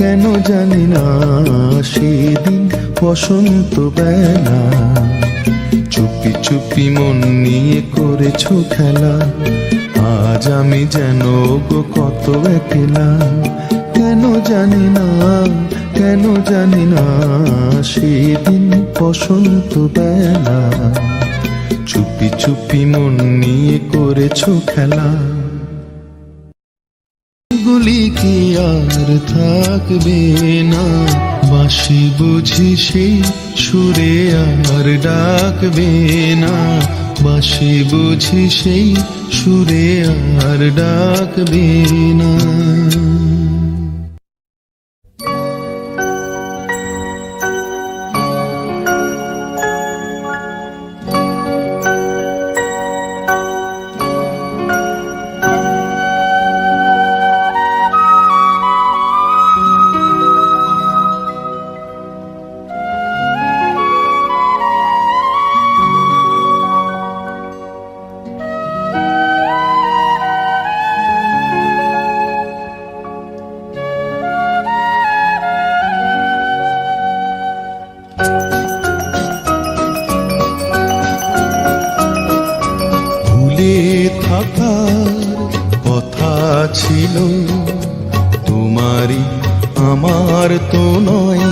কেন জানি না সেদিন বসন্ত বেলা। চুপি চুপি মন নিয়ে করেছ খেলা। আজ আমি যেন গো কত একলা। কেন জানি না, কেন জানি না সেদিন বসন্ত বেলা। চুপি চুপি মন নিয়ে করেছ খেলা। গুলি কি আর থাকবে না? বাসি বুঝি সেই সুরে আর ডাকবে না। বাসি বুঝি সেই সুরে আর ডাকবে না। আমার তো নয়।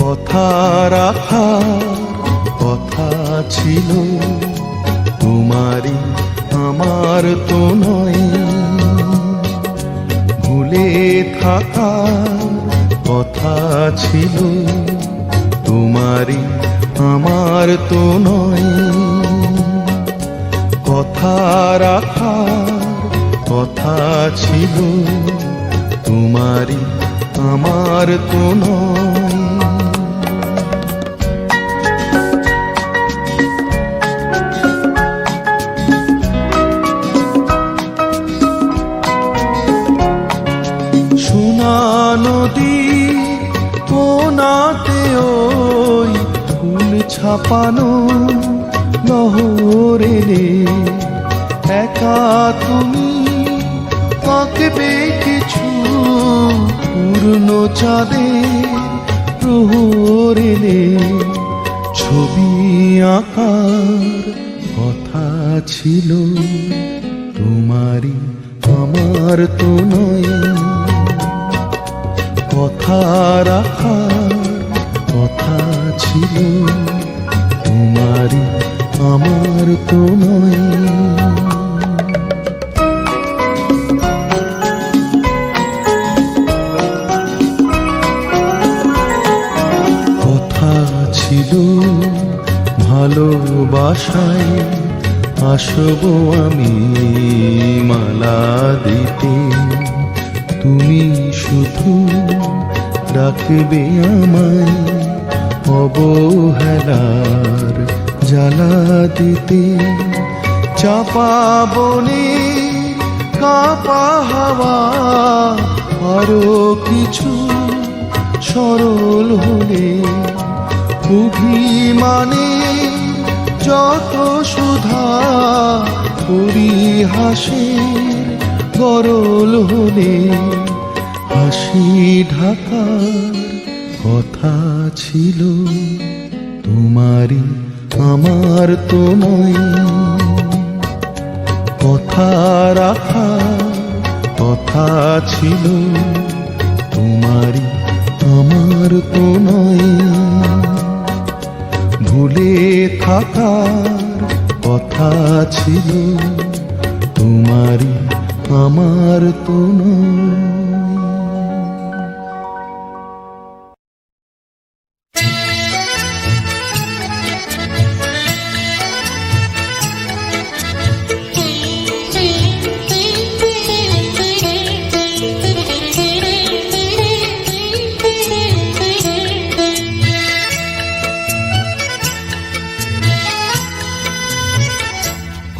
কথা রাখার কথা ছিল, তোমারই আমার তো নয়। ভুলে থাকা কথা ছিল, তোমারই আমার তো নয়। কথা রাখার কথা ছিল তোমারই আমার তো সোনা নদী কোনাতে ওই ফুল ছাপানো নহরে একা তুমি কিছু পূর্ণ চাঁদে প্রহরে ছবি আঁকার কথা ছিল। তোমারই আমার তো কথা রাখার কথা ছিল। তোমারই আমার তো নয়। ভালোবাসায় আসব আমি মালা দিতে। তুমি শুধু ডাকবে আমায় অবহেলার জ্বালা দিতে। চাপা বনে, কাপা হাওয়া, আরও কিছু সরল হলে অভিমানে যত সুধা পরিহাসের গরল হলে হাসি ঢাকার কথা ছিল তোমারই, আমার তো নয় কথা রাখা কথা ছিল তোমারই, আমার তো ভুলে থাকার কথা ছিল তোমারই আমার তো নয়।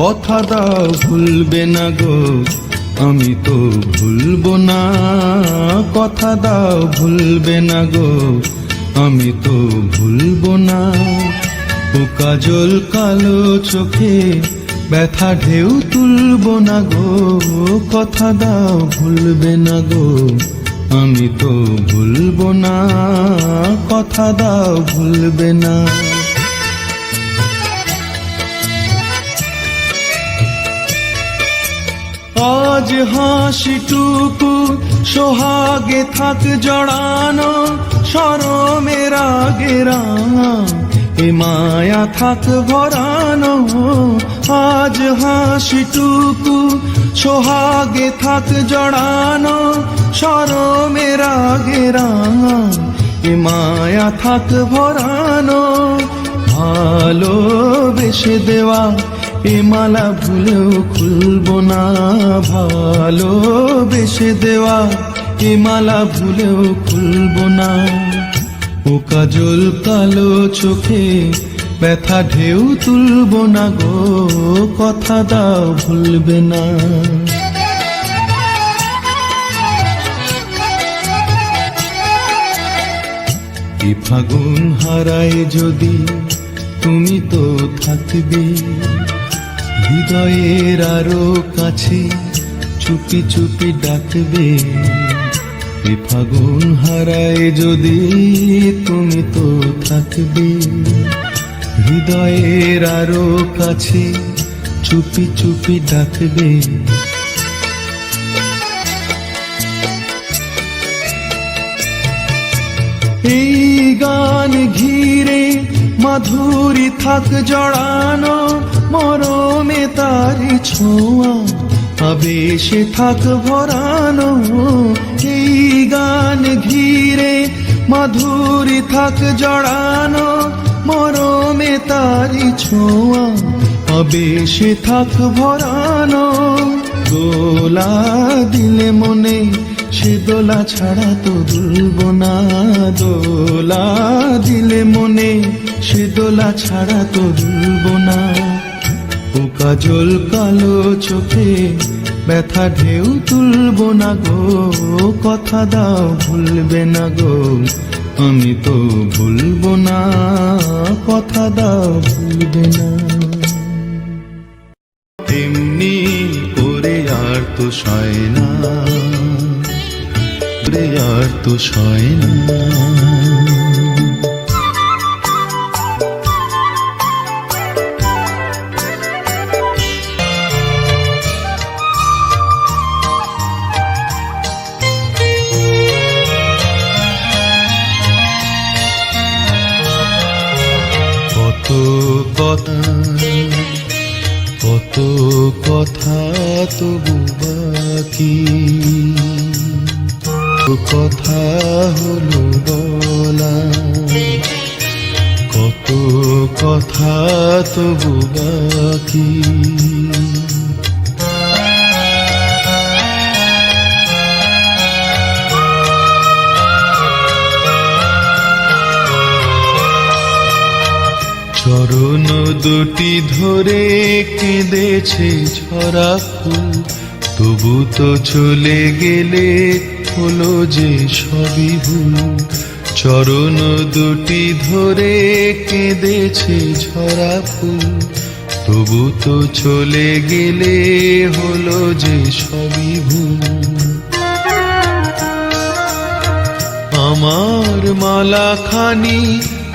কথা দাও ভুলবে না গো, আমি তো ভুলবো না। কথা দাও ভুলবে না গো, আমি তো ভুলবো না। ও কাজল কালো চোখে ব্যথা ঢেউ তুলব না গো, কথা দাও ভুলবে না গো, আমি তো ভুলবো না। কথা দাও ভুলবে না। আজ হাসিটুকু সোহাগে থাক জড়ানো সরমের আগে রাঙা এ মায়া থাক ভরানো। আজ হাসিটুকু সোহাগে থাক জড়ানো সরমের আগে রাঙা এ মায়া থাক ভরানো। ভালোবেসে দেওয়া এ মালা ভুলেও খুলবো না ভালোবেসে দেওয়া। এ মালা ভুলেও খুলবো না। ও কাজল কালো চোখে ব্যথা ঢেউ তুলব না গো, কথা দাও ভুলবে না। এ ফাগুন হারায় যদি তুমি তো থাকবে। হৃদয়ের আরও কাছে চুপি চুপি ডাকবে। এ ফাগুন হারায় যদি তুমি তো থাকবে। হৃদয়ের আরও কাছে চুপি চুপি ডাকবে। এই গান ঘিরে মাধুরী থাক জড়ানো, মরমে তারি ছোঁয়া, আবেশে থাক ভরানো, এই গান ঘিরে মাধুরী থাক জড়ানো, মরমে তারি ছোঁয়া, আবেশে থাক ভরানো। দোলা দিলে মনে দোলা ছাড়া তো দুলব না, দোলা দিলে মনে সে দোলা ছাড়া তো দুলব না। ও কাজল কালো চোখে ব্যথা ঢেউ তুলব না গো, কথা দাও ভুলবে না গো, আমি তো ভুলব না, কথা দাও ভুলবে না। তেমনি করে আর তো সয় না। করে আর তো সয় না। কথা কত কথা তবু বাকি। কথা হলো বলা। কত কথা তবু বাকি। চরণ দুটি ধরে কেঁদেছে ছড়া ফুল। তবু তো চলে গেলে হলো যে সবই ভুল। চরণ দুটি ধরে কেঁদেছে ছড়া ফুল। তবু তো চলে গেলে হলো যে সবই ভুল। আমার মালা খানি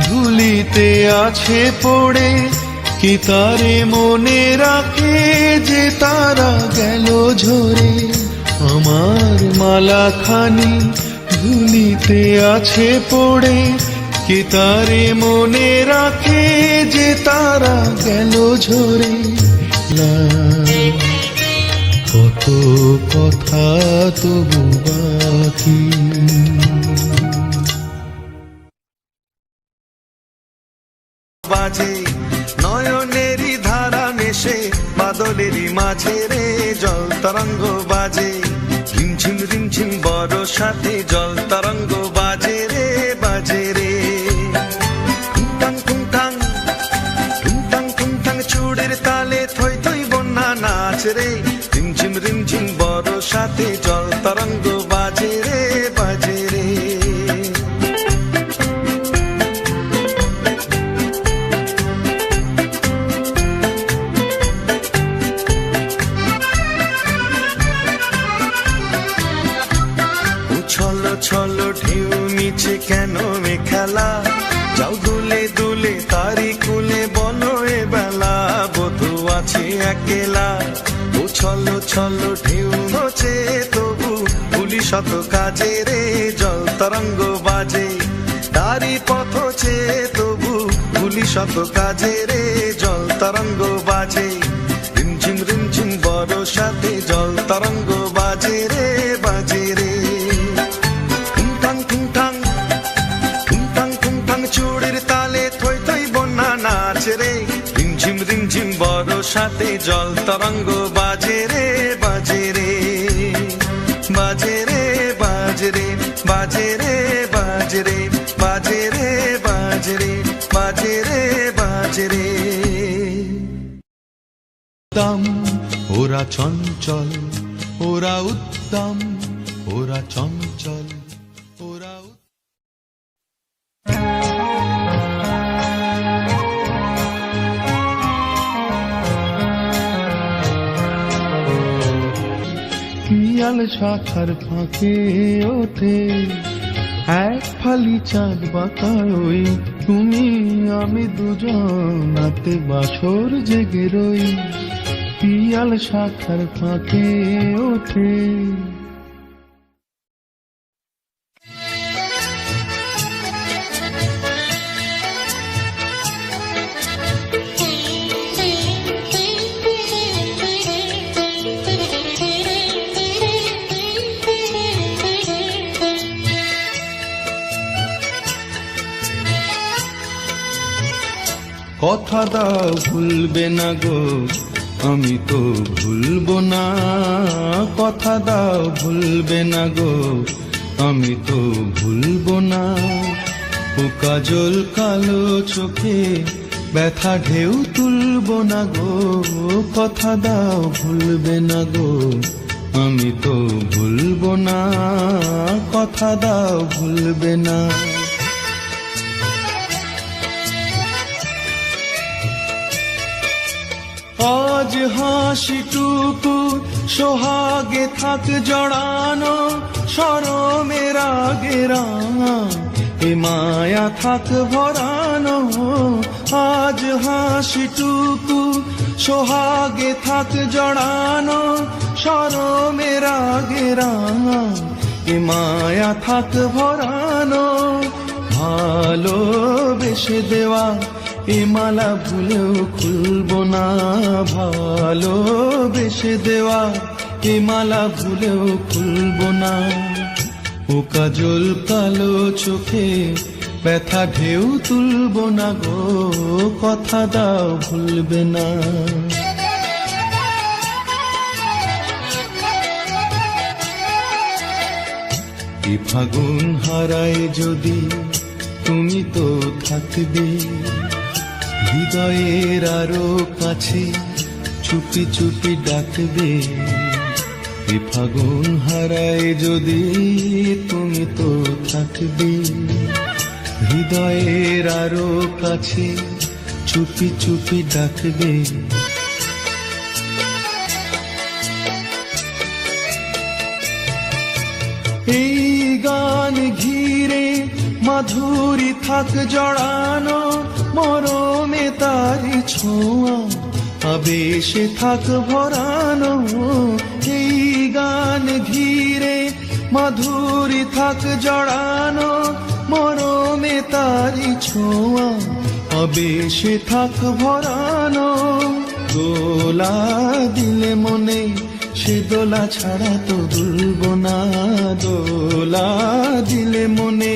ধুলিতে আছে পড়ে, কি তারে মনে রাখে যে তারা গেল ঝরে? মালা খানি ধুলিতে আছে পড়ে, কি তারে মনে রাখে যে তারা গেল ঝরে? কত কথা তবু বাকি। বাজে নয়নেরই ধারা মেশে, বাদলেরই মাঝে রে জল তরঙ্গ বাজে। রিমঝিম রিমঝিম বড় সাথে জল তরঙ্গ বাজে রে বাজে রে। টুংটাং টুংটাং টুংটাং টুংটাং চুড়ের তালে থই থই বন্যা নাচ রে। রিমঝিম রিমঝিম বড় সাথে ছলো ছলো ঢেউ নচে তবু ভুলি শত কাজে রে, জল তরঙ্গ বাজে। তারি পথ চে তবু ভুলি শত কাজে রে, জল তরঙ্গ বাজে। রিমঝিম রিমঝিম বড় সাথে জল তরঙ্গ বাজে রে বাজে রে। সাথে জল তরঙ্গ বাজে উত্তম, ওরা চঞ্চল, ওরা উত্তম, ওরা চঞ্চল, ওরা। পিয়াল শাখার ফাঁকে ওঠে, এক ফালি চাঁদ বাঁকায় ওই তুমি, আমি দুজন বাসর জেগে রই পিয়াল শাখার ফাঁকে ওঠে। কথা দাও ভুলবে না গো। আমি তো ভুলবো না, কথা দাও ভুলবে না গো। আমি তো ভুলবো না ও কাজল কালো চোখে ব্যথা ঢেউ তুলব না গো, কথা দাও ভুলবে না গো। আমি তো ভুলবো না, কথা দাও ভুলবে না। হাসিটুকু সোহাগে থাক জড়ানো সরমের আগে রাঙা। এ মায়া থাক ভরানো, আজ হাসিটুকু সোহাগে থাক জড়ানো সরমের আগে রাঙা। এ মায়া থাক ভরানো, ভালোবেসে দেওয়া এ মালা ভুলেও খুলবো না ভালোবেসে দেওয়া। এ মালা ভুলেও খুলবো না। ও কাজল কালো চোখে ব্যথা ঢেউ তুলব না গো, কথা দাও ভুলবে না। এ ফাগুন হারায় যদি তুমি তো থাকবে। হৃদয়ের আরও কাছে চুপি চুপি ডাকবে। এ ফাগুন হারায় যদি তুমি তো থাকবে। হৃদয়ের আরও কাছে চুপি চুপি ডাকবে। এই গান ঘিরে মাধুরী থাক জড়ানো মরমে তারি ছোঁয়া, আবেশে থাক ভরানো, এই গান ঘিরে মাধুরী থাক জড়ানো মরমে তারি ছোঁয়া, আবেশে থাক ভরানো। দোলা দিলে মনে সে দোলা ছাড়া তো দুলব না, দোলা দিলে মনে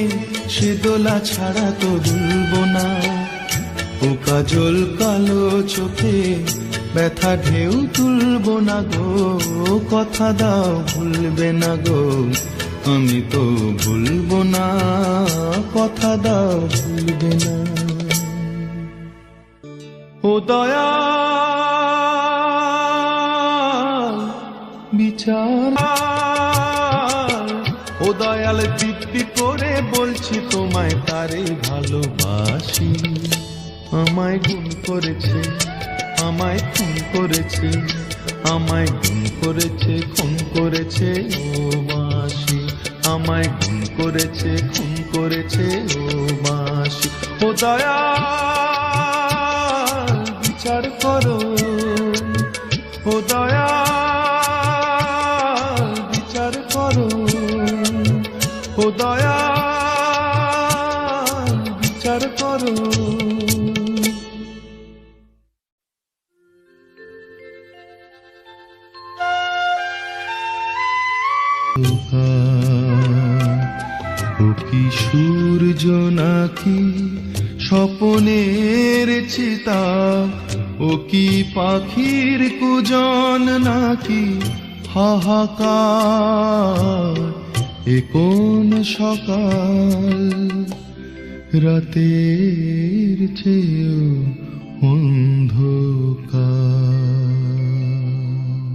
সে দোলা ছাড়া তো দুলব না। ও কাজল কালো চোখে ব্যথা ঢেউ তুলব না গো কথা দাও ভুলবে না গো, আমি তো ভুলব না, কথা দাও ভুলবে না। ও দয়া বিচার, ও দয়াল দীপ্তি করে বলছি তোমায়, তারে ভালোবাসি। আমায় গুণ করেছে, আমায় খুন করেছে, আমায় গুণ করেছে, খুন করেছে ও মাসি। আমায় গুণ করেছে, খুন করেছে ও মাসি। ও দয়াল, বিচার করো ও কি সূর্য নাকি স্বপনের চিতা? ও কি পাখির কুজন নাকি হাহাকার? এ কোন সকাল রাতের চেয়েও অন্ধকার?